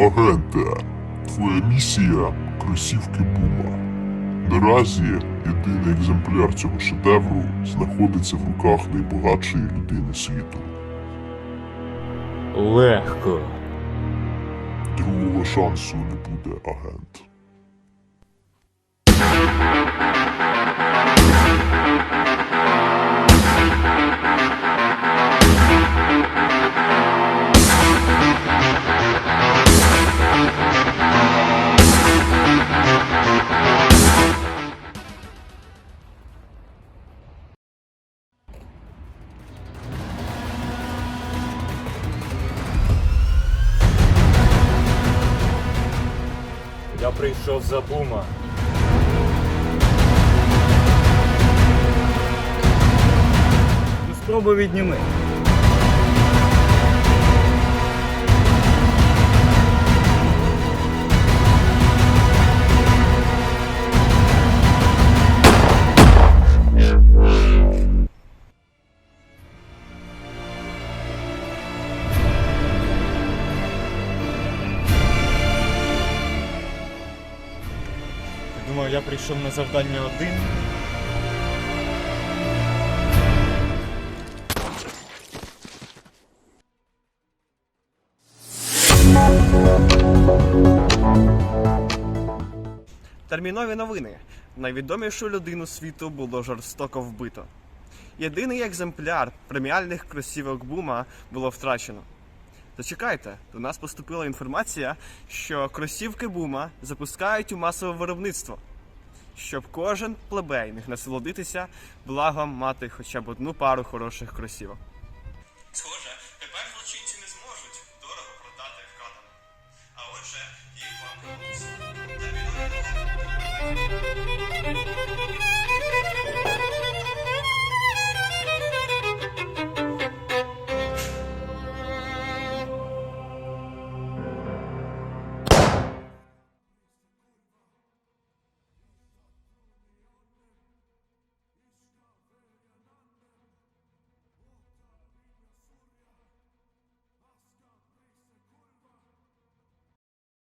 Агенте, твоя місія кросівки Бума. Наразі єдиний екземпляр цього шедевру знаходиться в руках найбагатшої людини світу. Легко. Другого шансу не буде, агент. Прийшов за бума. Ну спробуй відніми. Ти думав, я прийшов на завдання один. Термінові новини. Найвідомішу людину світу було жорстоко вбито. Єдиний екземпляр преміальних кросівок Бума було втрачено. Зачекайте, до нас поступила інформація, що кросівки бума запускають у масове виробництво, щоб кожен плебей міг насолодитися благом мати хоча б одну пару хороших кросівок. Схоже, тепер злочинці не зможуть дорого продати вкрадене. А отже, їх вам.